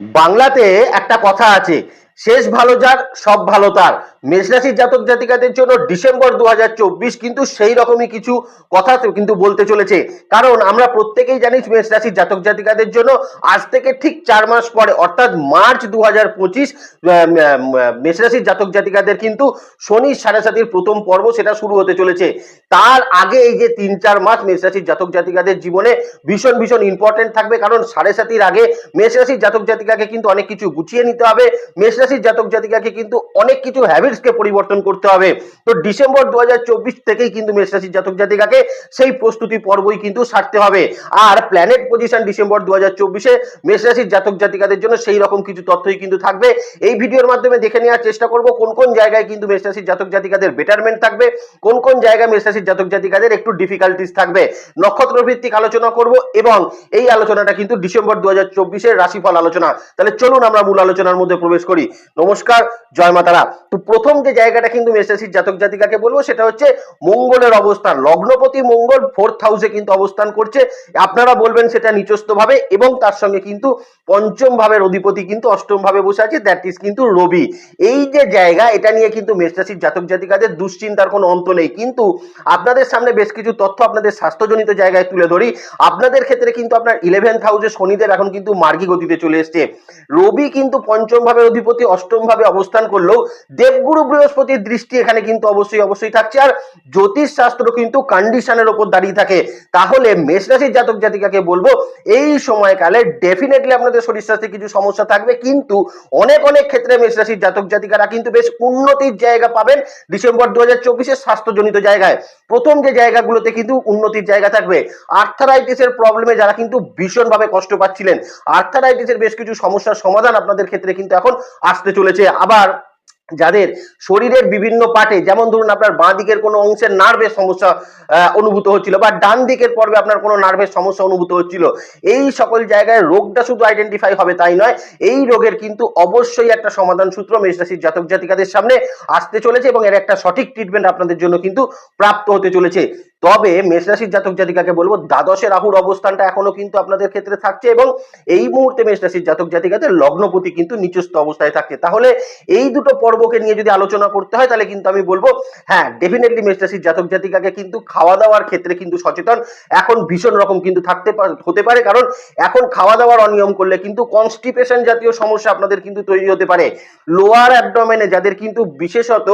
বাংলাতে একটা কথা আছে শেষ ভালো যার, সব ভালো তার। মেষরাশির জাতক জাতিকাদের জন্য ডিসেম্বর দু হাজার চব্বিশ কিন্তু সেই রকমই কিছু কথা কিন্তু বলতে চলেছে। কারণ আমরা প্রত্যেকেই জানি মেষরাশির জাতক জাতিকাদের জন্য আজ থেকে ঠিক চার মাস পরে, অর্থাৎ মার্চ দু হাজার পঁচিশ মেষরাশির জাতক জাতিকাদের কিন্তু শনি সাড়ে সাতির প্রথম পর্ব সেটা শুরু হতে চলেছে। তার আগে এই যে তিন চার মাস মেষরাশির জাতক জাতিকাদের জীবনে ভীষণ ভীষণ ইম্পর্টেন্ট থাকবে। কারণ সাড়ে সাতির আগে মেষরাশির জাতক জাতিকাকে কিন্তু অনেক কিছু গুছিয়ে নিতে হবে। মেষরাশির জাতক জাতিকাকে কিন্তু অনেক কিছু হ্যাবিটসকে পরিবর্তন করতে হবে। তো ডিসেম্বর দু হাজার চব্বিশ থেকেই কিন্তু মেষরাশির জাতক জাতিকাকে সেই প্রস্তুতি পর্বই কিন্তু সারতে হবে। আর প্ল্যানেট পজিশন ডিসেম্বর দু হাজার চব্বিশে মেষরাশির জাতক জাতিকাদের জন্য সেই রকম কিছু তথ্যই কিন্তু থাকবে। এই ভিডিওর মাধ্যমে দেখে নেওয়ার চেষ্টা করব, কোন কোন জায়গায় কিন্তু মেষরাশির জাতক জাতিকাদের বেটারমেন্ট থাকবে, কোন কোন জায়গায় মেষরাশির জাতক জাতিকাদের একটু ডিফিকাল্টিস থাকবে। নক্ষত্র ভিত্তিক আলোচনা করব এবং এই আলোচনাটা কিন্তু ডিসেম্বর দু হাজার চব্বিশের রাশিফল আলোচনা। তাহলে চলুন আমরা মূল আলোচনার মধ্যে প্রবেশ করি। নমস্কার, জয় মাতারা। তো প্রথম যে জায়গাটা কিন্তু মেষরাশির জাতক জাতিকাকে বলব, সেটা হচ্ছে মঙ্গলের অবস্থান। লগ্নপতি মঙ্গল ফোর্থ হাউসে কিন্তু অবস্থান করছে। আপনারা বলবেন সেটা নিচস্থ ভাবে এবং তার সঙ্গে কিন্তু পঞ্চম ভাবের অধিপতি কিন্তু অষ্টম ভাবে বসে আছে দ্যাট ইজ কিন্তু রবি। এই যে জায়গা, এটা নিয়ে কিন্তু মেষরাশির জাতক জাতিকাদের দুশ্চিন্তার কোনো অন্ত নেই। কিন্তু আপনাদের সামনে বেশ কিছু তথ্য আপনাদের স্বাস্থ্যজনিত জায়গায় তুলে ধরি। আপনাদের ক্ষেত্রে কিন্তু আপনার ইলেভেন্থ হাউসে শনিদেব এখন কিন্তু মার্গী গতিতে চলে এসছে। রবি কিন্তু পঞ্চম ভাবের অধিপতি অষ্টম ভাবে অবস্থান করলেও দেবগুরু বৃহস্পতির দৃষ্টি এখানে কিন্তু অবশ্যই অবশ্যই থাকছে। আর জ্যোতিষ শাস্ত্র কিন্তু কন্ডিশনের ওপর দাঁড়িয়ে থাকে। তাহলে মেষ রাশির জাতক জাতিকাকে বলব, এই সময়কালে ডেফিনেটলি আপনাদের শরীর স্বাস্থ্যে কিছু সমস্যা থাকবে, কিন্তু অনেক অনেক ক্ষেত্রে মেষ রাশির জাতক জাতিকারা কিন্তু বেশ উন্নতির জায়গা পাবেন ডিসেম্বর দু হাজার চব্বিশে স্বাস্থ্যজনিত জায়গায়। প্রথম যে জায়গাগুলোতে কিন্তু উন্নতির জায়গা থাকবে আর্থারাইটিসের প্রবলেমে যারা কিন্তু ভীষণভাবে কষ্ট পাচ্ছিলেন। আর্থারাইটিসের বেশ কিছু সমস্যার সমাধান আপনাদের ক্ষেত্রে কিন্তু এখন আসতে চলেছে। আবার যাদের শরীরের বিভিন্ন পার্টে যেমন ধরুন আপনার বাঁ দিকের কোনো অংশের নার্ভের সমস্যা অনুভূত হচ্ছিল বা ডান দিকের পর্বে আপনার কোনো নার্ভের সমস্যা অনুভূত হচ্ছিল, এই সকল জায়গায় রোগটা শুধু আইডেন্টিফাই হবে তাই নয়, এই রোগের কিন্তু অবশ্যই একটা সমাধান সূত্র মেষরাশির জাতক জাতিকাদের সামনে আসতে চলেছে এবং এর একটা সঠিক ট্রিটমেন্ট আপনাদের জন্য কিন্তু প্রাপ্ত হতে চলেছে। তবে মেষরাশির জাতক জাতিকাকে বলব, দ্বাদশে রাহুর অবস্থানটা এখনও কিন্তু আপনাদের ক্ষেত্রে থাকছে এবং এই মুহূর্তে মেষরাশির জাতক জাতিকাদের লগ্নপতি কিন্তু নিচস্থ অবস্থায় থাকছে। তাহলে এই দুটো পর্বকে নিয়ে যদি আলোচনা করতে হয়, তাহলে কিন্তু আমি বলব হ্যাঁ ডেফিনেটলি মেষরাশির জাতক জাতিকাকে কিন্তু খাওয়া দাওয়ার ক্ষেত্রে কিন্তু সচেতন। এখন ভীষণ রকম কিন্তু থাকতে হতে পারে, কারণ এখন খাওয়া দাওয়ার অনিয়ম করলে কিন্তু কনস্টিপেশন জাতীয় সমস্যা আপনাদের কিন্তু তৈরি হতে পারে। লোয়ার অ্যাবডোমেনে যাদের কিন্তু বিশেষত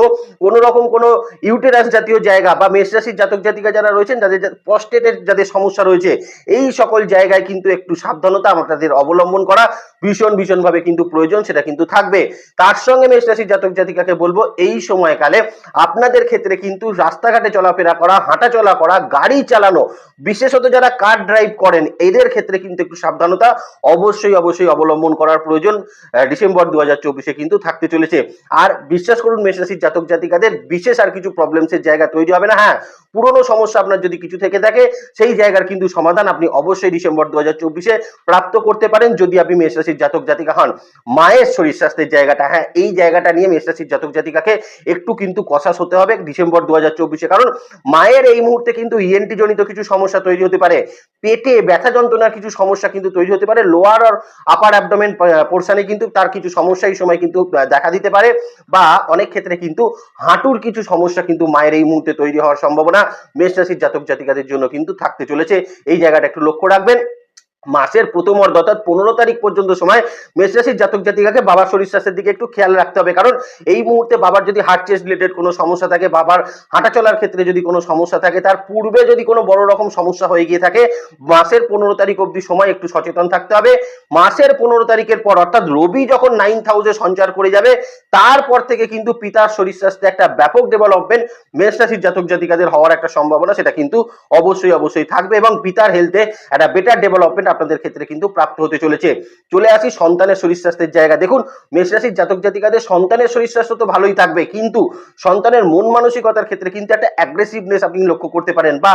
কোনো রকম কোনো ইউটেরাস জাতীয় জায়গা বা মেষরাশির জাতক জাতিকা যারা রয়েছেন, যাদের প্রস্টেটের যাদের সমস্যা রয়েছে, এই সকল জায়গায় কিন্তু একটু সাবধানতা আমাদের অবলম্বন করা ভীষণ, ভীষণভাবে কিন্তু প্রয়োজন, সেটা কিন্তু থাকবে। তার সঙ্গে মেষরাশির জাতক জাতিকাকে বলব, এই সময়কালে আপনাদের ক্ষেত্রে কিন্তু রাস্তাঘাটে চলাফেরা করা হাঁটা চলা করা, গাড়ি চালানো, বিশেষত যারা কার ড্রাইভ করেন, এদের ক্ষেত্রে কিন্তু একটু সাবধানতা অবশ্যই অবশ্যই অবলম্বন করার প্রয়োজন। ডিসেম্বর দু হাজার চব্বিশে কিন্তু থাকতে চলেছে। আর বিশ্বাস করুন, মেষরাশির জাতক জাতিকাদের বিশেষ আর কিছু প্রবলেমসের জায়গা তৈরি হবে না হ্যাঁ? পুরনো সমস্যা আপনার যদি কিছু থেকে থাকে, সেই জায়গার কিন্তু সমাধান আপনি অবশ্যই ডিসেম্বর দু হাজার চব্বিশে প্রাপ্ত করতে পারেন। যদি আপনি মেষরাশির জাতক জাতিকা হন, মায়ের শরীর স্বাস্থ্যের জায়গাটা হ্যাঁ এই জায়গাটা নিয়ে মেষরাশির জাতক জাতিকাকে একটু কিন্তু কষাস হতে হবে ডিসেম্বর দু হাজার চব্বিশে। কারণ মায়ের এই মুহূর্তে কিন্তু ইএনটি জনিত কিছু সমস্যা তৈরি হতে পারে। পেটে ব্যথা যন্ত্রণার কিছু সমস্যা কিন্তু তৈরি হতে পারে। লোয়ার আর আপার অ্যাবডোমেন পোর্শনে কিন্তু তার কিছু সমস্যা এই সময় কিন্তু দেখা দিতে পারে। বা অনেক ক্ষেত্রে কিন্তু হাঁটুর কিছু সমস্যা কিন্তু মায়ের এই মুহূর্তে তৈরি হওয়ার সম্ভাবনা মেষ রাশির জাতক জাতিকাদের জন্য কিন্তু থাকতে চলেছে। এই জায়গাটা একটু লক্ষ্য রাখবেন। মাসের প্রথম অর্ধ অর্থাৎ পনেরো তারিখ পর্যন্ত সময় মেষ রাশির জাতক জাতিকাকে বাবার শরীর স্বাস্থ্যের দিকে একটু খেয়াল রাখতে হবে। কারণ এই মুহূর্তে বাবার যদি হার্ট চেস্ট রিলেটেড কোনো সমস্যা থাকে, বাবার হাঁটা চলার ক্ষেত্রে যদি কোনো সমস্যা থাকে, তার পূর্বে যদি কোনো বড় রকম সমস্যা হয়ে গিয়ে থাকে, মাসের পনেরো তারিখ অবধি সময় একটু সচেতন থাকতে হবে। মাসের পনেরো তারিখের পর অর্থাৎ রবি যখন নাইন্থ হাউসে সঞ্চার করে যাবে, তারপর থেকে কিন্তু পিতার শরীর স্বাস্থ্যে একটা ব্যাপক ডেভেলপমেন্ট মেষ রাশির জাতক জাতিকাদের হওয়ার একটা সম্ভাবনা, সেটা কিন্তু অবশ্যই অবশ্যই থাকবে এবং পিতার হেলথে একটা বেটার ডেভেলপমেন্ট আপনাদের ক্ষেত্রে কিন্তু প্রাপ্ত হতে চলেছে। চলে আসি সন্তানের শরীর স্বাস্থ্যের জায়গা। দেখুন, মেষ রাশির জাতক জাতিকাদের সন্তানের শরীর স্বাস্থ্য তো ভালোই থাকবে, কিন্তু সন্তানের মন মানসিকতার ক্ষেত্রে কিন্তু একটা অ্যাগ্রেসিভনেস আপনি লক্ষ্য করতে পারেন, বা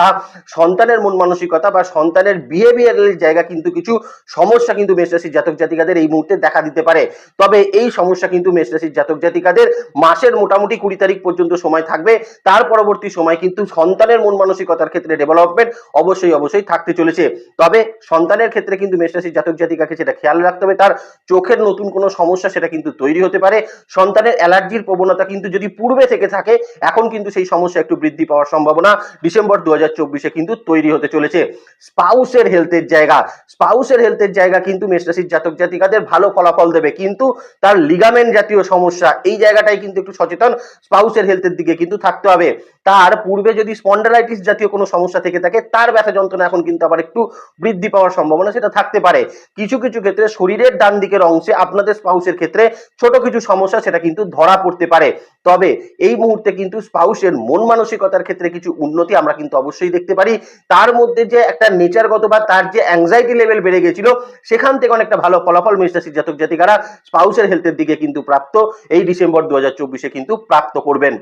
সন্তানের মন মানসিকতা বা সন্তানের বিহেভিয়ারের জায়গা কিন্তু কিছু সমস্যা কিন্তু মেষ রাশির জাতক জাতিকাদের এই মুহূর্তে দেখা দিতে পারে। তবে এই সমস্যা কিন্তু মেষ রাশির জাতক জাতিকাদের মাসের মোটামুটি কুড়ি তারিখ পর্যন্ত সময় থাকবে। তার পরবর্তী সময় কিন্তু সন্তানের মন মানসিকতার ক্ষেত্রে ডেভেলপমেন্ট অবশ্যই অবশ্যই থাকতে চলেছে। তবে সন্তানের সন্তানের ক্ষেত্রে কিন্তু মেষরাশির জাতক জাতিকাকে সেটা খেয়াল রাখতে হবে। তার চোখের নতুন কোনো সমস্যা সেটা কিন্তু তৈরি হতে পারে। সন্তানের অ্যালার্জির প্রবণতা কিন্তু যদি পূর্বে থেকে থাকে, এখন কিন্তু সেই সমস্যা একটু বৃদ্ধি পাওয়ার সম্ভাবনা ডিসেম্বর দু হাজার চব্বিশে কিন্তু তৈরি হতে চলেছে। স্পাউসের হেলথের জায়গা, স্পাউসের হেলথের জায়গা কিন্তু মেষরাশির জাতক জাতিকাদের ভালো ফলাফল দেবে। কিন্তু তার লিগামেন্ট জাতীয় সমস্যা, এই জায়গাটাই কিন্তু একটু সচেতন। স্পাউসের হেলথের দিকে কিন্তু থাকতে হবে। তার পূর্বে যদি স্পন্ডালাইটিস জাতীয় কোনো সমস্যা থেকে থাকে, তার ব্যথা যন্ত্রণা এখন কিন্তু আবার একটু বৃদ্ধি পাওয়ার সম্ভাবনা সেটা থাকতে পারে। কিছু কিছু ক্ষেত্রে শরীরের ডান দিকের অংশে আপনাদের স্পাউসের ক্ষেত্রে ছোট কিছু সমস্যা সেটা কিন্তু ধরা পড়তে পারে। তবে এই মুহূর্তে কিন্তু স্পাউসের মন মানসিকতার ক্ষেত্রে কিছু উন্নতি আমরা কিন্তু অবশ্যই দেখতে পারি। তার মধ্যে যে একটা নেচারগত বা তার যে অ্যাংজাইটি লেভেল বেড়ে গেছিল, সেখান থেকে অনেকটা ভালো ফলাফল মেষরাশির জাতক জাতিকারা স্পাউসের হেলথের দিকে কিন্তু প্রাপ্ত। এই ডিসেম্বর দু হাজার কিন্তু প্রাপ্ত করবেন।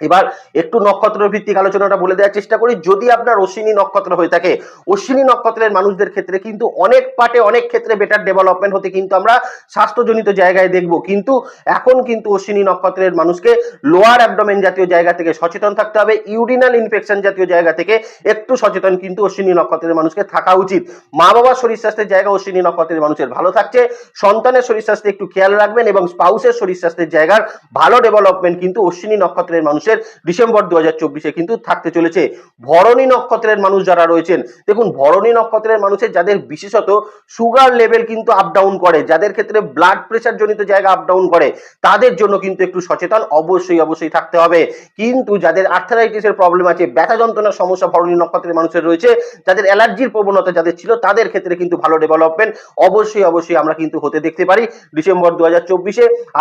এবার একটু নক্ষত্র ভিত্তিক আলোচনাটা বলে দেওয়ার চেষ্টা করি। যদি আপনার অশ্বিনী নক্ষত্র হয়ে থাকে, অশ্বিনী নক্ষত্রের মানুষদের ক্ষেত্রে কিন্তু অনেক পার্টে অনেক ক্ষেত্রে বেটার ডেভেলপমেন্ট হতে কিন্তু আমরা স্বাস্থ্যজনিত জায়গায় দেখব। কিন্তু এখন কিন্তু অশ্বিনী নক্ষত্রের মানুষকে লোয়ার অ্যাবডোমেন জাতীয় জায়গা থেকে সচেতন থাকতে হবে। ইউরিনাল ইনফেকশন জাতীয় জায়গা থেকে একটু সচেতন কিন্তু অশ্বিনী নক্ষত্রের মানুষকে থাকা উচিত। মা বাবার শরীর স্বাস্থ্যের জায়গা অশ্বিনী নক্ষত্রের মানুষের ভালো থাকছে। সন্তানের শরীর স্বাস্থ্যে একটু খেয়াল রাখবেন এবং স্পাউসের শরীর স্বাস্থ্যের জায়গার ভালো ডেভেলপমেন্ট কিন্তু অশ্বিনী নক্ষত্রের মানুষের ডিসেম্বর দু হাজার চব্বিশে কিন্তু থাকতে চলেছে। ভরণী নক্ষত্রের মানুষ যারা রয়েছেন, দেখুন ভরণী নক্ষত্রের মানুষের যাদের বিশেষত সুগার লেভেল কিন্তু আপ ডাউন করে, যাদের ক্ষেত্রে ব্লাড প্রেশার জনিত জায়গা আপ ডাউন করে, তাদের জন্য কিন্তু একটু সচেতন অবশ্যই অবশ্যই থাকতে হবে। কিন্তু যাদের আর্থারাইটিসের প্রবলেম আছে, ব্যথা যন্ত্রণার সমস্যা ভরণী নক্ষত্রের মানুষের রয়েছে, যাদের অ্যালার্জির প্রবণতা যাদের ছিল, তাদের ক্ষেত্রে কিন্তু ভালো ডেভেলপমেন্ট অবশ্যই অবশ্যই আমরা কিন্তু হতে দেখতে পারি ডিসেম্বর দু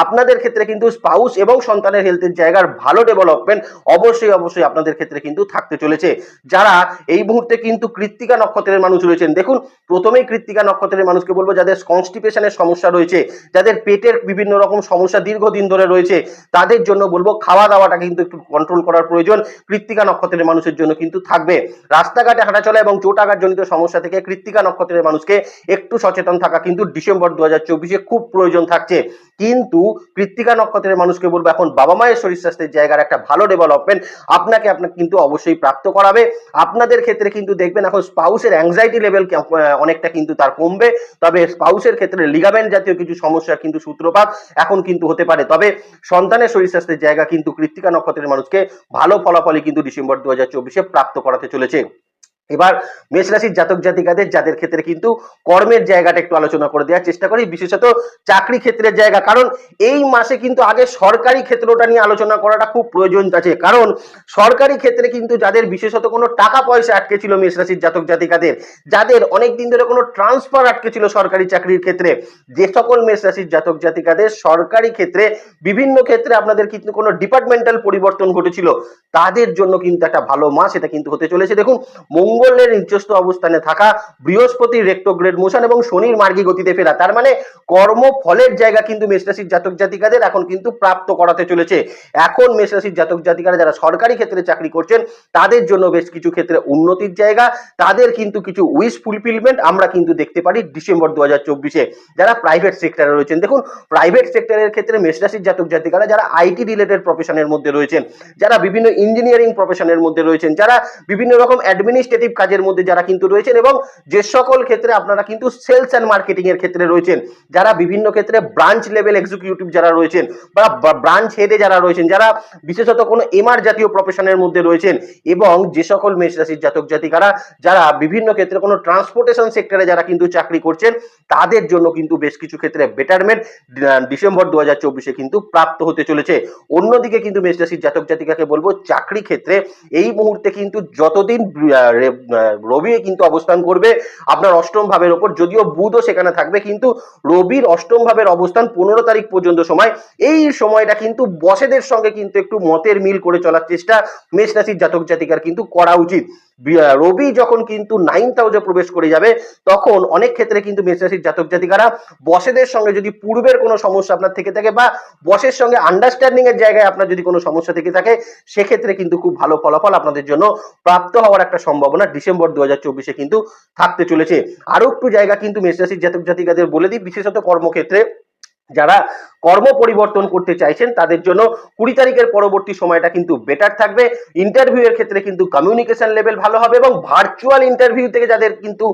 আপনাদের ক্ষেত্রে কিন্তু স্পাউস এবং সন্তানের হেলথের জায়গার ভালো ডেভেলপমেন্ট অবশ্যই অবশ্যই আপনাদের ক্ষেত্রে কিন্তু থাকতে চলেছে। যারা এই মুহূর্তে কিন্তু কৃত্তিকা নক্ষত্রের মানুষ রয়েছেন, দেখুন, প্রথমেই কৃত্তিকা নক্ষত্রের মানুষকে বলব, যাদের কনস্টিপেশনের সমস্যা রয়েছে, যাদের পেটের বিভিন্ন রকম সমস্যা দীর্ঘদিন ধরে রয়েছে, তাদের জন্য বলব খাওয়া দাওয়াটা কিন্তু একটু কন্ট্রোল করার প্রয়োজন। কৃত্তিকা নক্ষত্রের মানুষের জন্য কিন্তু থাকবে। রাস্তাঘাটে হাঁটাচলা এবং চোট আঘাত জনিত সমস্যা থেকে কৃত্তিকা নক্ষত্রের মানুষকে একটু সচেতন থাকা কিন্তু ডিসেম্বর দু হাজার খুব প্রয়োজন থাকছে। কিন্তু কৃত্তিকা নক্ষত্রের মানুষকে বলব, এখন বাবা মায়ের শরীর স্বাস্থ্যের জায়গার একটা ভালো ডেভেলপমেন্ট আপনাকে আপনাকে কিন্তু অবশ্যই প্রাপ্ত করাবে। আপনাদের ক্ষেত্রে কিন্তু দেখবেন এখন স্পাউসের অ্যাংজাইটি লেভেল অনেকটা কিন্তু তার কমবে। তবে স্পাউসের ক্ষেত্রে লিগামেন্ট জাতীয় কিছু সমস্যা কিন্তু সূত্রপাত এখন কিন্তু হতে পারে। তবে সন্তানের শরীর স্বাস্থ্যের জায়গা কিন্তু কৃত্তিকা নক্ষত্রের মানুষকে ভালো ফলাফলই কিন্তু ডিসেম্বর দু হাজার চব্বিশে প্রাপ্ত করাতে চলেছে। এবার মেষ রাশির জাতক জাতিকাদের, যাদের ক্ষেত্রে কিন্তু কর্মের জায়গাটা একটু আলোচনা করে দেওয়ার চেষ্টা করি, বিশেষত চাকরি ক্ষেত্রের জায়গা। কারণ এই মাসে কিন্তু আগে সরকারি ক্ষেত্রটা নিয়ে আলোচনা করাটা খুব প্রয়োজন আছে। কারণ সরকারি ক্ষেত্রে কিন্তু যাদের বিশেষত কোনো টাকা পয়সা আটকে ছিল মেষ রাশির জাতক জাতিকাদের, যাদের অনেক দিন ধরে কোনো ট্রান্সফার আটকে ছিল সরকারি চাকরির ক্ষেত্রে, যে সকল মেষ রাশির জাতক জাতিকাদের সরকারি ক্ষেত্রে বিভিন্ন ক্ষেত্রে আপনাদের কিন্তু কোনো ডিপার্টমেন্টাল পরিবর্তন ঘটেছিল, তাদের জন্য কিন্তু একটা ভালো মাস এটা কিন্তু হতে চলেছে। দেখুন মঙ্গলের নির্দিষ্ট অবস্থানে থাকা বৃহস্পতির রেক্টোগ্রেড মোশন এবং শনির মার্গী গতিতে ফেরা। তার মানে কর্ম ফলের জায়গা কিন্তু মেষরাশির জাতক জাতিকাদের এখন কিন্তু প্রাপ্ত করাতে চলেছে। এখন মেষরাশির জাতক জাতিকারা যারা সরকারি ক্ষেত্রে চাকরি করছেন, তাদের জন্য বেশ কিছু ক্ষেত্রে উন্নতির জায়গা, তাদের কিন্তু কিছু উইশ ফুলফিলমেন্ট আমরা কিন্তু দেখতে পারি ডিসেম্বর দু হাজার চব্বিশে। যারা প্রাইভেট সেক্টরে রয়েছেন, দেখুন প্রাইভেট সেক্টরের ক্ষেত্রে মেষরাশির জাতক জাতিকারা যারা আইটি রিলেটেড প্রফেশনের মধ্যে রয়েছেন, যারা বিভিন্ন ইঞ্জিনিয়ারিং প্রফেশনের মধ্যে রয়েছেন, যারা বিভিন্ন রকম অ্যাডমিনিস্ট্রেটিভ কাজের মধ্যে যারা কিন্তু রয়েছেন এবং যে সকল ক্ষেত্রে আপনারা কিন্তু সেলস অ্যান্ড মার্কেটিং এর ক্ষেত্রে রয়েছেন, যারা বিভিন্ন ক্ষেত্রে ব্রাঞ্চ লেভেল এক্সিকিউটিভ যারা রয়েছেন বা ব্রাঞ্চ হেডে যারা রয়েছেন, যারা বিশেষত কোনো এমআর জাতীয় প্রফেশনের মধ্যে রয়েছেন এবং যে সকল মেষ রাশির জাতক জাতিকারা, যারা বিভিন্ন ক্ষেত্রে কোনো ট্রান্সপোর্টেশন সেক্টরে যারা কিন্তু চাকরি করছেন, তাদের জন্য কিন্তু বেশ কিছু ক্ষেত্রে বেটারমেন্ট ডিসেম্বর দু হাজার চব্বিশে কিন্তু প্রাপ্ত হতে চলেছে। অন্যদিকে কিন্তু মেষ রাশির জাতক জাতিকাকে বলব, চাকরি ক্ষেত্রে এই মুহূর্তে কিন্তু যতদিন রবি কিন্তু অবস্থান করবে আপনার অষ্টম ভাবের ওপর, যদিও বুধও সেখানে থাকবে, কিন্তু রবির অষ্টম ভাবের অবস্থান পনেরো তারিখ পর্যন্ত সময়। এই সময়টা কিন্তু বসেদের সঙ্গে কিন্তু একটু মতের মিল করে চলার চেষ্টা মেষ রাশির জাতক জাতিকার কিন্তু করা উচিত। রবি যখন কিন্তু নাইন্থ হাউসে প্রবেশ করে যাবে, তখন অনেক ক্ষেত্রে কিন্তু মেষ রাশির জাতক জাতিকারা বসেদের সঙ্গে যদি পূর্বের কোনো সমস্যা আপনার থেকে থাকে বা বসের সঙ্গে আন্ডারস্ট্যান্ডিং এর জায়গায় আপনার যদি কোনো সমস্যা থেকে থাকে, সেক্ষেত্রে কিন্তু খুব ভালো ফলাফল আপনাদের জন্য প্রাপ্ত হওয়ার একটা সম্ভাবনা ডিসেম্বর দু হাজার চব্বিশে কিন্তু থাকতে চলেছে। আরও একটু জায়গা কিন্তু মেষ রাশির জাতক জাতিকাদের বলে দিই, বিশেষত কর্মক্ষেত্রে। যারা কর্ম পরিবর্তন করতে চাইছেন, তাদের জন্য কুড়ি তারিখের পরবর্তী সময়টা কিন্তু বেটার থাকবে। ইন্টারভিউ এর ক্ষেত্রে কিন্তু কমিউনিকেশন লেভেল ভালো হবে এবং ভার্চুয়াল ইন্টারভিউ থেকে যাদের কিন্তু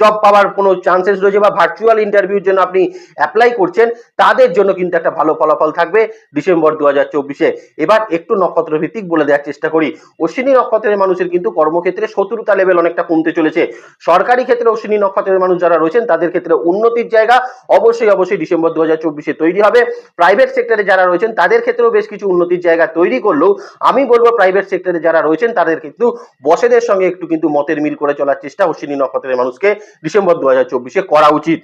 জব পাওয়ার কোনো চান্সেস রয়েছে বা ভার্চুয়াল ইন্টারভিউর জন্য আপনি অ্যাপ্লাই করছেন, তাদের জন্য কিন্তু একটা ভালো ফলাফল থাকবে ডিসেম্বর দু হাজার চব্বিশে। এবার একটু নক্ষত্র ভিত্তিক বলে দেওয়ার চেষ্টা করি। অশ্বিনী নক্ষত্রের মানুষের কিন্তু কর্মক্ষেত্রে শত্রুতা লেভেল অনেকটা কমতে চলেছে। সরকারি ক্ষেত্রে অশ্বিনী নক্ষত্রের মানুষ যারা রয়েছেন, তাদের ক্ষেত্রে উন্নতির জায়গা অবশ্যই অবশ্যই ডিসেম্বর দু হাজার চব্বিশে তৈরি হবে। প্রাইভেট সেক্টরে যারা রয়েছেন, তাদের ক্ষেত্রেও বেশ কিছু উন্নতির জায়গা তৈরি করলেও আমি বলব প্রাইভেট সেক্টরে যারা রয়েছেন, তাদের কিন্তু বসেদের সঙ্গে একটু কিন্তু মতের মিল করে চলার চেষ্টা অশ্বিনী নক্ষত্রের মানুষকে ডিসেম্বর দু করা উচিত।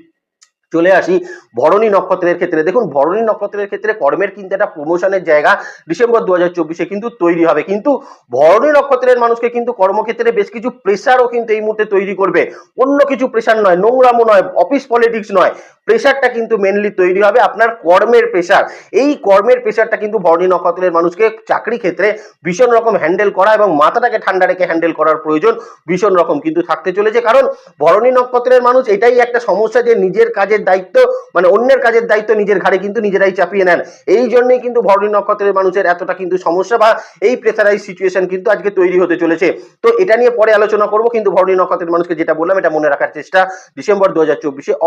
চলে আসি ভরণী নক্ষত্রের ক্ষেত্রে। দেখুন, ভরণী নক্ষত্রের ক্ষেত্রে কর্মের কিন্তু একটা প্রমোশনের জায়গা ডিসেম্বর দু চব্বিশে কিন্তু তৈরি হবে। কিন্তু ভরণী নক্ষত্রের মানুষকে কিন্তু কর্মক্ষেত্রে বেশ কিছু প্রেশারও কিন্তু এই মুহূর্তে তৈরি করবে। অন্য কিছু প্রেশার নয় নোংরামো নয় অফিস পলিটিক্স নয়। প্রেশারটা কিন্তু মেনলি তৈরি হবে আপনার কর্মের প্রেশার এই কর্মের প্রেশারটা কিন্তু ভরণী নক্ষত্রের মানুষকে চাকরি ক্ষেত্রে ভীষণ রকম হ্যান্ডেল করা এবং মাথাটাকে ঠান্ডা রেখে হ্যান্ডেল করার প্রয়োজন ভীষণ রকম কিন্তু থাকতে চলেছে। কারণ ভরণী নক্ষত্রের মানুষ এটাই একটা সমস্যা যে নিজের কাজের দায়িত্ব মানে অন্যের কাজের দায়িত্ব নিজের ঘাড়ে কিন্তু নিজেরাই চাপিয়ে নেন। এই জন্যই কিন্তু ভরণী নক্ষত্রের মানুষের এতটা কিন্তু সমস্যা বা এই প্রেসারাইজ সিচুয়েশন কিন্তু আজকে তৈরি হতে চলেছে। তো এটা নিয়ে পরে আলোচনা করব, কিন্তু ভরণী নক্ষত্রের মানুষকে যেটা বললাম, এটা মনে রাখার চেষ্টা। ডিসেম্বর দু হাজার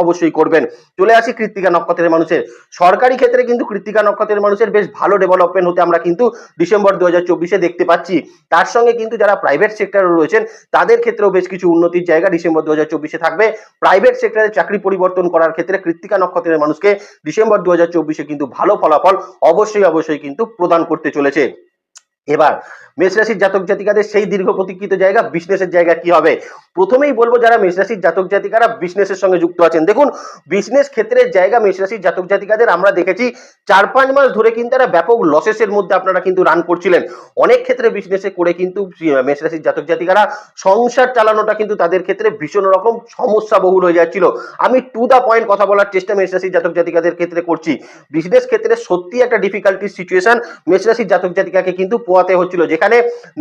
অবশ্যই করবেন। চলে আসি কৃত্তিকা নক্ষত্রের মানুষের। সরকারি ক্ষেত্রে কিন্তু কৃত্তিকা নক্ষত্রের মানুষের বেশ ভালো ডেভেলপমেন্ট হতে আমরা কিন্তু ডিসেম্বর দু হাজার দেখতে পাচ্ছি। তার সঙ্গে কিন্তু যারা প্রাইভেট সেক্টরে রয়েছেন, তাদের ক্ষেত্রেও বেশ কিছু উন্নতির জায়গা ডিসেম্বর দু চব্বিশে থাকবে। প্রাইভেট সেক্টরে চাকরি পরিবর্তন করার ক্ষেত্রে কৃত্তিকা নক্ষত্রের মানুষকে ডিসেম্বর দু কিন্তু ভালো ফলাফল অবশ্যই অবশ্যই কিন্তু প্রদান করতে চলেছে। এবার মেষ রাশির জাতক জাতিকাদের সেই দীর্ঘ প্রতীক্ষিত জায়গা বিজনেসের জায়গা কি হবে? প্রথমেই বলব যারা মেষ রাশির জাতক জাতিকারা বিজনেসের সঙ্গে যুক্ত আছেন। দেখুন বিজনেস ক্ষেত্রের জায়গা মেষ রাশির জাতক জাতিকাদের আমরা দেখেছি, চার পাঁচ মাস ধরে কিন্তু তারা ব্যাপক লসেসের মধ্যে আপনারা কিন্তু রান করছিলেন। অনেক ক্ষেত্রে বিজনেসে করে কিন্তু মেষ রাশির জাতক জাতিকারা সংসার চালানোটা কিন্তু তাদের ক্ষেত্রে ভীষণ রকম সমস্যা বহুল হয়ে যাচ্ছিল। আমি টু দা পয়েন্ট কথা বলার চেষ্টা মেষ রাশির জাতক জাতিকাদের ক্ষেত্রে করছি। বিজনেস ক্ষেত্রে সত্যি একটা ডিফিকাল্টির সিচুয়েশন মেষ রাশির জাতক জাতিকাকে কিন্তু পোয়াতে হচ্ছিল, যেখানে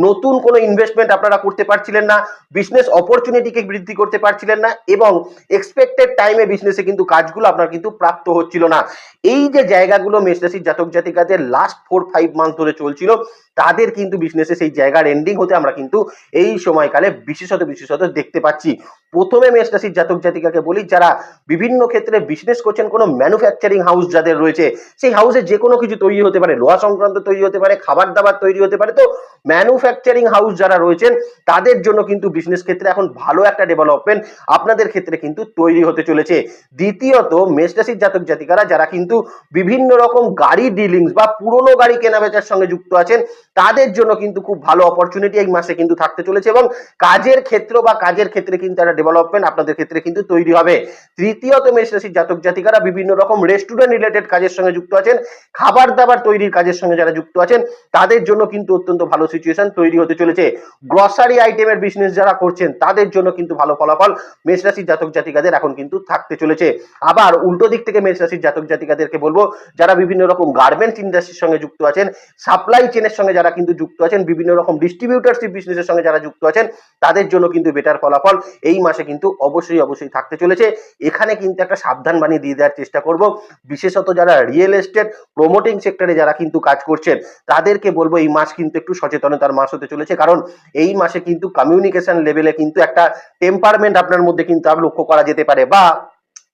নতুন কোনো ইনভেস্টমেন্ট আপনারা করতে পারছিলেন না বিজনেস অপরচুনিটিকে বৃদ্ধি করতে পারছিলেন না এবং এক্সপেক্টেড টাইমে বিজনেসে কিন্তু কাজগুলো আপনার কিন্তু প্রাপ্ত হচ্ছিল না। এই যে জায়গাগুলো মেষ রাশির জাতক জাতিকাদের লাস্ট ফোর ফাইভ মান্থ ধরে চলছিল তাদের কিন্তু বিজনেসে সেই জায়গার এন্ডিং হতে আমরা কিন্তু এই সময়কালে বিশেষত বিশেষত দেখতে পাচ্ছি। প্রথমে মেষ রাশির জাতক জাতিকাকে বলি, যারা বিভিন্ন ক্ষেত্রে বিজনেস করছেন, কোনো ম্যানুফ্যাকচারিং হাউস যাদের রয়েছে, সেই হাউসে যে কোনো কিছু তৈরি হতে পারে, লোহা সংক্রান্ত তৈরি হতে পারে, খাবার দাবার তৈরি হতে পারে। তো ম্যানুফ্যাকচারিং হাউস যারা রয়েছেন, তাদের জন্য কিন্তু বিজনেস ক্ষেত্রে এখন ভালো একটা ডেভেলপমেন্ট আপনাদের ক্ষেত্রে কিন্তু তৈরি হতে চলেছে। দ্বিতীয়ত, মেষ রাশির জাতক জাতিকারা, যারা কিন্তু বিভিন্ন রকম গাড়ি ডিলিংস বা পুরনো গাড়ি কেনাবেচার সঙ্গে যুক্ত আছেন তাদের জন্য কিন্তু খুব ভালো অপরচুনিটি এই মাসে কিন্তু থাকতে চলেছে এবং কাজের ক্ষেত্র বা কাজের ক্ষেত্রে কিন্তু একটা ডেভেলপমেন্ট আপনাদের ক্ষেত্রে কিন্তু তৈরি হবে। তৃতীয়ত মেষ রাশির জাতক জাতিকারা বিভিন্ন রকম রেস্টুরেন্ট রিলেটেড কাজের সঙ্গে যুক্ত আছেন, খাবার দাবার তৈরির কাজের সঙ্গে যারা যুক্ত আছেন, তাদের জন্য কিন্তু অত্যন্ত ভালো সিচুয়েশন তৈরি হতে চলেছে। গ্রসারি আইটেমের বিজনেস যারা করছেন, তাদের জন্য কিন্তু ভালো ফলাফল মেষ রাশির জাতক জাতিকাদের এখন কিন্তু থাকতে চলেছে। আবার উল্টো দিক থেকে মেষ রাশির জাতক জাতিকাদেরকে বলব, যারা বিভিন্ন রকম গার্মেন্টস ইন্ডাস্ট্রির সঙ্গে যুক্ত আছেন সাপ্লাই চেনের সঙ্গে কিন্তু যুক্ত আছেন, বিভিন্ন রকম ডিস্ট্রিবিউটারশিপ বিজনেসের সঙ্গে যারা যুক্ত আছেন, তাদের জন্য কিন্তু বেটার ফলাফল এই মাসে কিন্তু অবশ্যই অবশ্যই থাকতে চলেছে। এখানে কিন্তু একটা সাবধান বাণী দিয়ে দেওয়ার চেষ্টা করব। বিশেষত যারা রিয়েল এস্টেট প্রমোটিং সেক্টরে যারা কিন্তু কাজ করছেন, তাদেরকে বলব এই মাস কিন্তু একটু সচেতনতার মাস হতে চলেছে। কারণ এই মাসে কিন্তু কমিউনিকেশন লেভেলে কিন্তু একটা টেম্পারমেন্ট আপনার মধ্যে কিন্তু আর লক্ষ্য করা যেতে পারে বা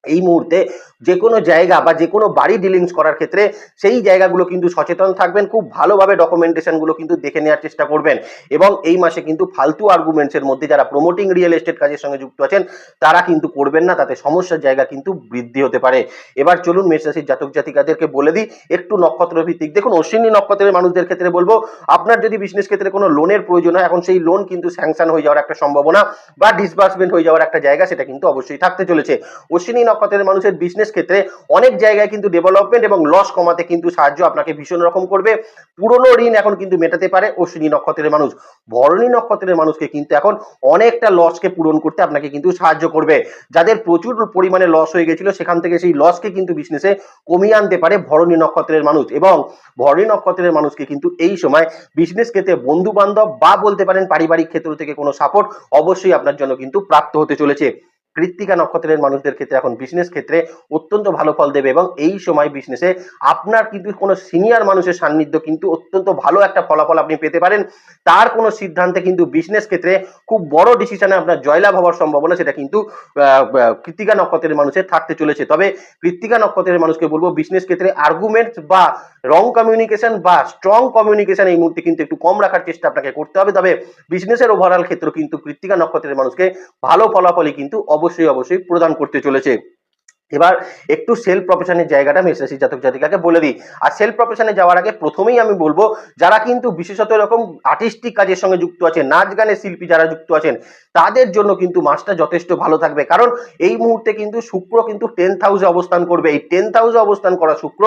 এই মুহূর্তে যে কোনো জায়গা বা যে কোনো বাড়ি ডিলিংস করার ক্ষেত্রে সেই জায়গাগুলো কিন্তু সচেতন থাকবেন, খুব ভালোভাবে ডকুমেন্টেশনগুলো কিন্তু দেখে নেওয়ার চেষ্টা করবেন। এবং এই মাসে কিন্তু ফালতু আর্গুমেন্টসের মধ্যে যারা প্রমোটিং রিয়েল এস্টেট কাজের সঙ্গে যুক্ত আছেন, তারা কিন্তু করবেন না, তাতে সমস্যার জায়গা কিন্তু বৃদ্ধি হতে পারে। এবার চলুন মেষ রাশির জাতক জাতিকাদেরকে বলে দিই, একটু নক্ষত্র ভিত্তিক দেখুন, অশ্বিনী নক্ষত্রের মানুষদের ক্ষেত্রে বলব, আপনার যদি বিজনেস ক্ষেত্রে কোনো লোনের প্রয়োজন হয়, এখন সেই লোন কিন্তু স্যাংশন হয়ে যাওয়ার একটা সম্ভাবনা বা ডিসবার্সমেন্ট হয়ে যাওয়ার একটা জায়গা, সেটা কিন্তু অবশ্যই থাকতে চলেছে। অশ্বিনী নক্ষত্রের মানুষের বিজনেস ক্ষেত্রে অনেক জায়গায় কিন্তু ডেভেলপমেন্ট এবং লস কমাতে কিন্তু সাহায্য আপনাকে ভীষণ রকম করবে। পুরনো ঋণ এখন কিন্তু মেটাতে পারে অশ্বিনী নক্ষত্রের মানুষ। ভরণী নক্ষত্রের মানুষকে কিন্তু এখন অনেকটা লসকে পূরণ করতে আপনাকে কিন্তু সাহায্য করবে। যাদের প্রচুর পরিমাণে লস হয়ে গেছিল, সেখান থেকে সেই লসকে কিন্তু বিজনেসে কমিয়ে আনতে পারে ভরণী নক্ষত্রের মানুষ এবং ভরণী নক্ষত্রের মানুষকে কিন্তু এই সময় বিজনেস ক্ষেত্রে বন্ধু বান্ধব বা বলতে পারেন পারিবারিক ক্ষেত্র থেকে কোনো সাপোর্ট অবশ্যই আপনার জন্য কিন্তু প্রাপ্ত হতে চলেছে। কৃত্তিকা নক্ষত্রের মানুষদের ক্ষেত্রে, এখন বিজনেস ক্ষেত্রে অত্যন্ত ভালো ফল দেবে এবং এই সময় বিজনেসে আপনার কিন্তু কোনো সিনিয়র মানুষের সান্নিধ্য কিন্তু অত্যন্ত ভালো একটা ফলাফল আপনি পেতে পারেন। তার কোনো সিদ্ধান্তে কিন্তু বিজনেস ক্ষেত্রে খুব বড় ডিসিশনে আপনার জয়লাভ হওয়ার সম্ভাবনা, সেটা কিন্তু কৃত্তিকা নক্ষত্রের মানুষের থাকতে চলেছে। তবে কৃত্তিকা নক্ষত্রের মানুষকে বলব বিজনেস ক্ষেত্রে আর্গুমেন্ট বা রং কমিউনিকেশন বা স্ট্রং কমিউনিকেশন এই মুহূর্তে কিন্তু একটু কম রাখার চেষ্টা আপনাকে করতে হবে। তবে বিজনেসের ওভারঅল ক্ষেত্র কিন্তু কৃত্তিকা নক্ষত্রের মানুষকে ভালো ফলাফলই কিন্তু অবশ্যই অবশ্যই প্রদান করতে চলেছে। এবার একটু সেলফ প্রফেশনের জায়গাটা মেসরাশি জাতক জাতিকাকে বলে দিই। আর সেলফ প্রফেশনে যাওয়ার আগে প্রথমেই আমি বলব, যারা কিন্তু বিশেষত এরকম আর্টিস্টিক কাজের সঙ্গে যুক্ত আছেন, নাচ গানের শিল্পী যারা যুক্ত আছেন, তাদের জন্য কিন্তু মাসটা যথেষ্ট ভালো থাকবে। কারণ এই মুহূর্তে কিন্তু শুক্র কিন্তু টেন্থ হাউসে অবস্থান করবে। এই টেন্থ হাউসে অবস্থান করা শুক্র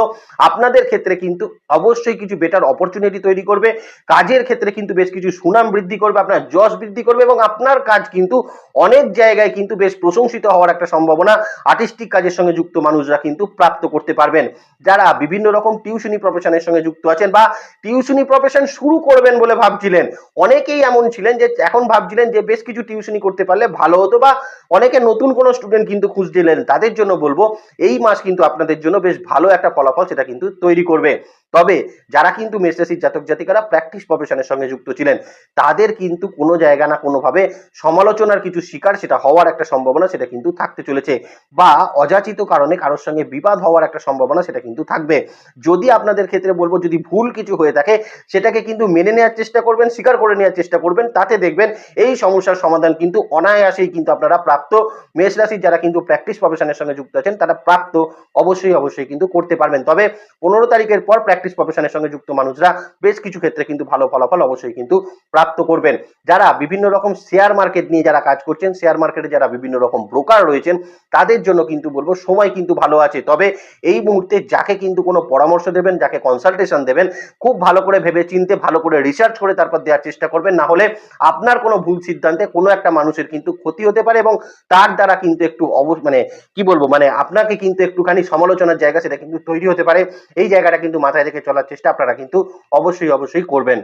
আপনাদের ক্ষেত্রে কিন্তু অবশ্যই কিছু বেটার অপরচুনিটি তৈরি করবে। কাজের ক্ষেত্রে কিন্তু বেশ কিছু সুনাম বৃদ্ধি করবে, আপনার যশ বৃদ্ধি করবে এবং আপনার কাজ কিন্তু অনেক জায়গায় কিন্তু বেশ প্রশংসিত হওয়ার একটা সম্ভাবনা আর্টিস্টিক কাজের সঙ্গে যুক্ত মানুষরা কিন্তু প্রাপ্ত করতে পারবেন। যারা বিভিন্ন রকম টিউশনি প্রফেশনের সঙ্গে যুক্ত আছেন বা টিউশনি প্রফেশন শুরু করবেন বলে ভাবছিলেন, অনেকেই এমন ছিলেন যে এখন ভাবছিলেন যে বেশ কিছু টিউশনি করতে পারলে ভালো হতো বা অনেকে নতুন কোনো স্টুডেন্ট কিন্তু খুঁজছিলেন। তাদের জন্য বলব, এই মাস কিন্তু আপনাদের জন্য বেশ ভালো একটা ফলাফল সেটা কিন্তু তৈরি করবে। তবে যারা কিন্তু মেসেসির জাতক জাতিকারা প্র্যাকটিস প্রফেশনের সঙ্গে যুক্ত ছিলেন, তাদের কিন্তু কোনো জায়গা না কোনোভাবে সমালোচনার কিছু শিকার সেটা হওয়ার একটা সম্ভাবনা সেটা কিন্তু থাকতে চলেছে বা অযাচিত কারণে কারোর সঙ্গে বিবাদ হওয়ার একটা সম্ভাবনা সেটা কিন্তু থাকবে। যদি আপনাদের ক্ষেত্রে বলব, যদি ভুল কিছু হয়ে থাকে, সেটাকে কিন্তু মেনে নেওয়ার চেষ্টা করবেন, স্বীকার করে নেওয়ার চেষ্টা করবেন, তাতে দেখবেন এই সমস্যার সমাধান কিন্তু অনায়াসেই কিন্তু আপনারা প্রাপ্ত মেষ রাশির যারা কিন্তু প্র্যাকটিস প্রফেশনের সঙ্গে যুক্ত আছেন, তারা প্রাপ্ত অবশ্যই অবশ্যই কিন্তু করতে পারবেন। তবে পনেরো তারিখের পর প্র্যাকটিস প্রফেশনের সঙ্গে যুক্ত মানুষরা বেশ কিছু ক্ষেত্রে কিন্তু ভালো ফলাফল অবশ্যই কিন্তু প্রাপ্ত করবেন। যারা বিভিন্ন রকম শেয়ার মার্কেট নিয়ে যারা কাজ করছেন শেয়ার মার্কেটে যারা বিভিন্ন রকম ব্রোকার রয়েছেন, তাদের জন্য কিন্তু বলব সময় কিন্তু ভালো আছে। তবে এই মুহূর্তে যাকে কিন্তু কোনো পরামর্শ দেবেন, যাকে কনসালটেশন দেবেন, খুব ভালো করে ভেবে চিনতে ভালো করে রিসার্চ করে তারপর দেওয়ার চেষ্টা করবেন। না হলে আপনার কোনো ভুল সিদ্ধান্তে কোনো একটা মানুষের কিন্তু ক্ষতি হতে পারে এবং তার দ্বারা কিন্তু একটু অব মানে কি বলব? মানে আপনাকে কিন্তু একটুখানি সমালোচনার জায়গা সেটা কিন্তু তৈরি হতে পারে। এই জায়গাটা কিন্তু মাথায় চলার চেষ্টা আপনারা কিন্তু অবশ্যই অবশ্যই করবেন।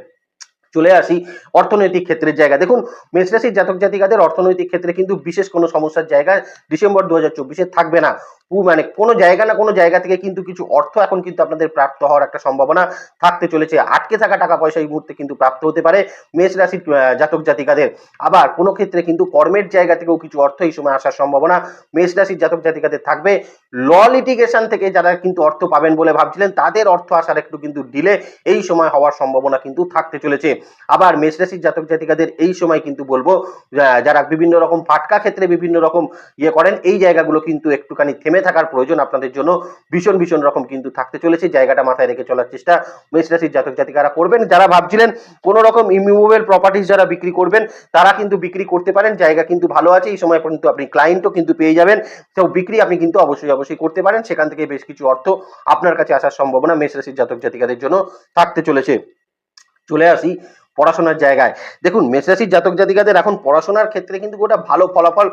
চলে আসি অর্থনৈতিক ক্ষেত্রের জায়গা দেখুন মেষরাশির জাতক জাতিকাদের অর্থনৈতিক ক্ষেত্রে কিন্তু বিশেষ কোনো সমস্যার জায়গা ডিসেম্বর দু হাজার থাকবে না। মানে কোনো জায়গা না কোনো জায়গা থেকে কিন্তু কিছু অর্থ এখন কিন্তু আপনাদের প্রাপ্ত হওয়ার একটা সম্ভাবনা থাকতে চলেছে। আটকে থাকা টাকা পয়সা এই মুহূর্তে কিন্তু প্রাপ্ত হতে পারে মেষ রাশির জাতক জাতিকাদের। আবার কোনো ক্ষেত্রে কিন্তু কর্মের জায়গা থেকেও কিছু অর্থ এই সময় আসার সম্ভাবনা মেষ রাশির জাতক জাতিকাদের থাকবে। ল লিটিগেশন থেকে যারা কিন্তু অর্থ পাবেন বলে ভাবছিলেন, তাদের অর্থ আসার একটু কিন্তু ডিলে এই সময় হওয়ার সম্ভাবনা কিন্তু থাকতে চলেছে। আবার মেষ রাশির জাতক জাতিকাদের এই সময় কিন্তু বলব যারা বিভিন্ন রকম ফাটকা ক্ষেত্রে বিভিন্ন রকম ইয়ে করেন, এই জায়গাগুলো কিন্তু একটুখানি থেমে থাকার প্রয়োজন আপনাদের জন্য। ভীষণ ভীষণ রকম কিন্তু থাকতে চলেছে। জায়গাটা মাথায় রেখে চলার চেষ্টা মেষ রাশির জাতক জাতিকারা করবেন। যারা ভাবছিলেন কোনো রকম ইমুভেবল প্রপার্টিস যারা বিক্রি করবেন, তারা কিন্তু বিক্রি করতে পারেন। জায়গা কিন্তু ভালো আছে। এই সময় পর্যন্ত আপনি ক্লায়েন্টও কিন্তু পেয়ে যাবেন। তো বিক্রি আপনি কিন্তু অবশ্যই অবশ্যই করতে পারেন। সেখান থেকে বেশ কিছু অর্থ আপনার কাছে আসার সম্ভাবনা মেষ রাশির জাতক জাতিকাদের জন্য থাকতে চলেছে। চলে আসি পড়াশোনার জায়গায়। দেখুন, মেষরাশির জাতক জাতিকাদের এখন পড়াশোনার ক্ষেত্রে কিন্তু গোটা ভালো ফলাফল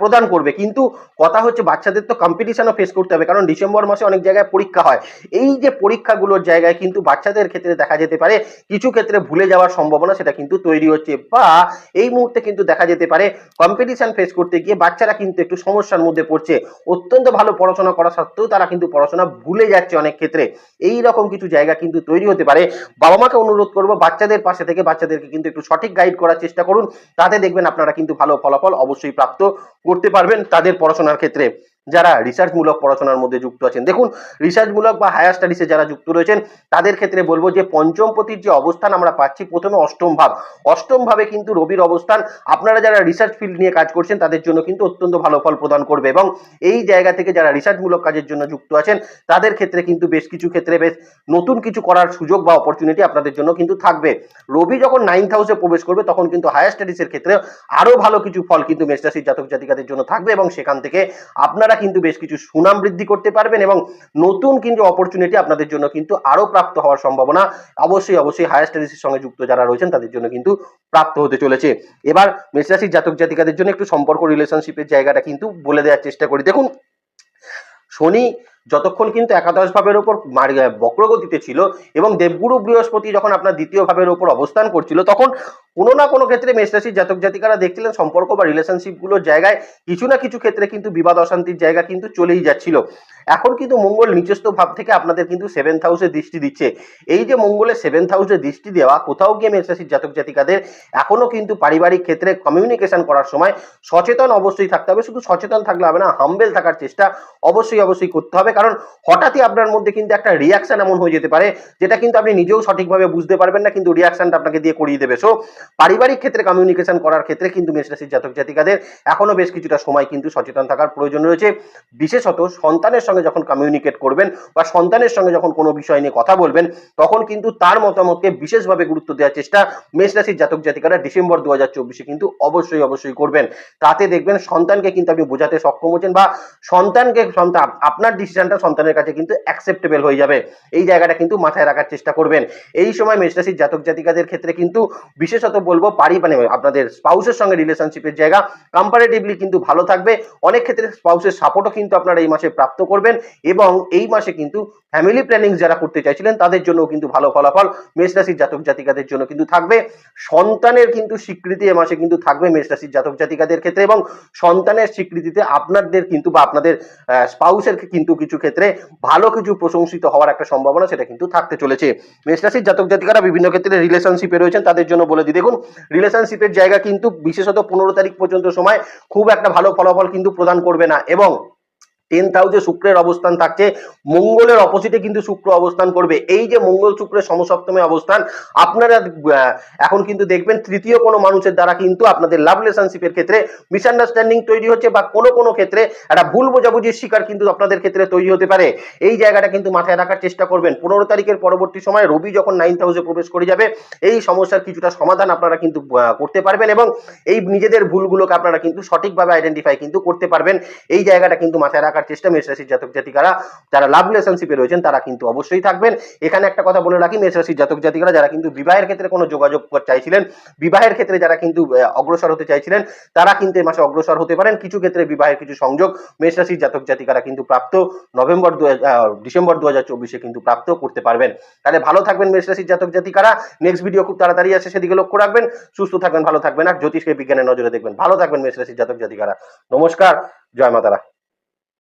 প্রদান করবে। কিন্তু কথা হচ্ছে বাচ্চাদের তো কম্পিটিশনও ফেস করতে হবে, কারণ ডিসেম্বর মাসে অনেক জায়গায় পরীক্ষা হয়। এই যে পরীক্ষাগুলোর জায়গায় কিন্তু বাচ্চাদের ক্ষেত্রে দেখা যেতে পারে, কিছু ক্ষেত্রে ভুলে যাওয়ার সম্ভাবনা সেটা কিন্তু তৈরি হচ্ছে। বা এই মুহূর্তে কিন্তু দেখা যেতে পারে কম্পিটিশন ফেস করতে গিয়ে বাচ্চারা কিন্তু একটু সমস্যার মধ্যে পড়ছে। অত্যন্ত ভালো পড়াশোনা করা সত্ত্বেও তারা কিন্তু পড়াশোনা ভুলে যাচ্ছে অনেক ক্ষেত্রে। এই রকম কিছু জায়গা কিন্তু তৈরি হতে পারে। বাবা মাকে অনুরোধ করব, বাচ্চাদের পাশে থেকে বাচ্চাদেরকে কিন্তু একটু সঠিক গাইড করার চেষ্টা করুন। তাতে দেখবেন আপনারা কিন্তু ভালো ফলাফল অবশ্যই প্রাপ্ত করতে পারবেন তাদের পড়াশোনার ক্ষেত্রে। যারা রিসার্চমূলক পড়াশোনার মধ্যে যুক্ত আছেন। দেখুন রিসার্চমূলক বা হায়ার স্টাডিজে যারা যুক্ত রয়েছেন, তাদের ক্ষেত্রে বলব যে, পঞ্চম পতির যে অবস্থান আমরা পাচ্ছি প্রথমে অষ্টম ভাব। অষ্টম ভাবে কিন্তু রবির অবস্থান, আপনারা যারা রিসার্চ ফিল্ড নিয়ে কাজ করছেন, তাদের জন্য কিন্তু অত্যন্ত ভালো ফল প্রদান করবে এবং এই জায়গা থেকে যারা রিসার্চমূলক কাজের জন্য যুক্ত আছেন, তাদের ক্ষেত্রে কিন্তু বেশ কিছু ক্ষেত্রে বেশ নতুন কিছু করার সুযোগ বা অপরচুনিটি আপনাদের জন্য কিন্তু থাকবে। রবি যখন নাইন্থ হাউসে প্রবেশ করবে, তখন কিন্তু হায়ার স্টাডিসের ক্ষেত্রে আরও ভালো কিছু ফল কিন্তু মেষরাশির জাতক জাতিকাদের জন্য থাকবে এবং সেখান থেকে আপনারা কিন্তু বেশ কিছু সুনাম বৃদ্ধি করতে পারবেন এবং নতুন কিন্তু অপরচুনিটি আপনাদের জন্য কিন্তু আরও প্রাপ্ত হওয়ার সম্ভাবনা অবশ্যই অবশ্যই হায়ার স্টাডিজের সঙ্গে যুক্ত যারা রয়েছেন, তাদের জন্য কিন্তু প্রাপ্ত হতে চলেছে। এবার মেষরাশির জাতক জাতিকাদের জন্য একটু সম্পর্ক রিলেশনশিপের জায়গাটা কিন্তু বলে দেওয়ার চেষ্টা করি। দেখুন, শনি যতক্ষণ কিন্তু একাদশ ভাবের ওপর বক্রগতিতে ছিল এবং দেবগুরু বৃহস্পতি যখন আপনার দ্বিতীয় ভাবের ওপর অবস্থান করছিল, তখন কোনো না কোনো ক্ষেত্রে মেষ রাশির জাতক জাতিকারা দেখছিলেন সম্পর্ক বা রিলেশনশিপগুলোর জায়গায় কিছু না কিছু ক্ষেত্রে কিন্তু বিবাদ অশান্তির জায়গা কিন্তু চলেই যাচ্ছিল। এখন কিন্তু মঙ্গল নিচস্থ ভাব থেকে আপনাদের কিন্তু সেভেন্থ হাউসে দৃষ্টি দিচ্ছে। এই যে মঙ্গলের সেভেন্থ হাউসে দৃষ্টি দেওয়া, কোথাও গিয়ে মেষ রাশির জাতক জাতিকাদের এখনও কিন্তু পারিবারিক ক্ষেত্রে কমিউনিকেশন করার সময় সচেতন অবশ্যই থাকতে হবে। শুধু সচেতন থাকলে হবে না হাম্বেল থাকার চেষ্টা অবশ্যই অবশ্যই করতে হবে। কারণ হঠাৎই আপনার মধ্যে কিন্তু একটা রিয়াকশন এমন হয়ে যেতে পারে, যেটা কিন্তু আপনি নিজেও সঠিকভাবে বুঝতে পারবেন না, কিন্তু রিয়াকশনটা আপনাকে দিয়ে করিয়ে দেবে। সো পারিবারিক ক্ষেত্রে কমিউনিকেশন করার ক্ষেত্রে কিন্তু মেষ রাশির জাতক জাতিকাদের এখনও বেশ কিছুটা সময় কিন্তু সচেতন থাকার প্রয়োজন রয়েছে। বিশেষত সন্তানের সঙ্গে যখন কমিউনিকেট করবেন বা সন্তানের সঙ্গে যখন কোনো বিষয় নিয়ে কথা বলবেন, তখন কিন্তু তার মতামতকে বিশেষভাবে গুরুত্ব দেওয়ার চেষ্টা মেষ রাশির জাতক জাতিকারা ডিসেম্বর দু হাজার চব্বিশে কিন্তু অবশ্যই অবশ্যই করবেন। তাতে দেখবেন সন্তানকে কিন্তু আপনি বোঝাতে সক্ষম হচ্ছেন বা সন্তানকে সন্তান, আপনার ডিসিশনটা সন্তানের কাছে কিন্তু অ্যাকসেপ্টেবল হয়ে যাবে। এই জায়গাটা কিন্তু মাথায় রাখার চেষ্টা করবেন। এই সময় মেষ রাশির জাতক জাতিকাদের ক্ষেত্রে কিন্তু বিশেষত বলব পারি মানে আপনাদের স্পাউসের সঙ্গে রিলেশনশিপের জায়গা। কম্পারেটিভলি কিন্তু ভালো থাকবে। অনেক ক্ষেত্রে স্পাউসের সাপোর্টও কিন্তু আপনারা এই মাসে প্রাপ্ত করবেন এবং এই মাসে কিন্তু ফ্যামিলি প্ল্যানিং যারা করতে চাইছিলেন, তাদের জন্য কিন্তু ভালো ফলাফল। মেষ রাশির জাতক জাতিকাদের জন্য কিন্তু থাকবে। সন্তানের কিন্তু স্বীকৃতি এ মাসে কিন্তু থাকবে মেষ রাশির জাতক জাতিকাদের ক্ষেত্রে এবং সন্তানের স্বীকৃতিতে আপনাদের কিন্তু বা আপনাদের স্পাউসের কিন্তু কিছু ক্ষেত্রে ভালো কিছু প্রশংসিত হওয়ার একটা সম্ভাবনা সেটা কিন্তু থাকতে চলেছে। মেষ রাশির জাতক জাতিকারা বিভিন্ন ক্ষেত্রে রিলেশনশিপে রয়েছেন, তাদের জন্য বলে দিই। দেখুন রিলেশনশিপের জায়গা কিন্তু বিশেষত পনেরো তারিখ পর্যন্ত সময় খুব একটা ভালো ফলাফল কিন্তু প্রদান করবে না এবং টেন্থ হাউসে শুক্রের অবস্থান থাকছে, মঙ্গলের অপোজিটে কিন্তু শুক্র অবস্থান করবে। এই যে মঙ্গল শুক্রের সমসপ্তমে অবস্থান, আপনারা এখন কিন্তু দেখবেন তৃতীয় কোনো মানুষের দ্বারা কিন্তু আপনাদের লাভ রিলেশনশিপের ক্ষেত্রে মিসআন্ডারস্ট্যান্ডিং তৈরি হচ্ছে বা কোনো কোনো ক্ষেত্রে একটা ভুল বোঝাবুঝির শিকার কিন্তু আপনাদের ক্ষেত্রে তৈরি হতে পারে। এই জায়গাটা কিন্তু মাথায় রাখার চেষ্টা করবেন। পনেরো তারিখের পরবর্তী সময় রবি যখন নাইন্থ হাউসে প্রবেশ করে যাবে, এই সমস্যার কিছুটা সমাধান আপনারা কিন্তু করতে পারবেন এবং এই নিজেদের ভুলগুলোকে আপনারা কিন্তু সঠিকভাবে আইডেন্টিফাই কিন্তু করতে পারবেন। এই জায়গাটা কিন্তু মাথায় রাখার চেষ্টা মেষ রাশির জাতক জাতিকারা, যারা লাভ রিলেশনশিপে রয়েছেন, তারা কিন্তু অবশ্যই থাকবেন। এখানে একটা কথা বলে রাখি মেষ রাশির জাতক জাতিকারা যারা কিন্তু বিবাহের ক্ষেত্রে কোনো যোগাযোগ চাইছিলেন, বিবাহের ক্ষেত্রে যারা কিন্তু অগ্রসর হতে চাইছিলেন, তারা কিন্তু এই মাসে অগ্রসর হতে পারেন। কিছু ক্ষেত্রে বিবাহের কিছু সংযোগ মেষ রাশির জাতক জাতিকারা কিন্তু প্রাপ্ত নভেম্বর ডিসেম্বর দু হাজার চব্বিশে কিন্তু প্রাপ্ত করতে পারবেন। তাহলে ভালো থাকবেন মেষ রাশির জাতক জাতিকারা। নেক্সট ভিডিও খুব তাড়াতাড়ি আছে সেদিকে লক্ষ্য রাখবেন। সুস্থ থাকবেন, ভালো থাকবেন, আর জ্যোতিষকে বিজ্ঞানের নজরে দেখবেন। ভালো থাকবেন মেষ রাশির জাতক জাতিকারা। নমস্কার, জয় মাতারা।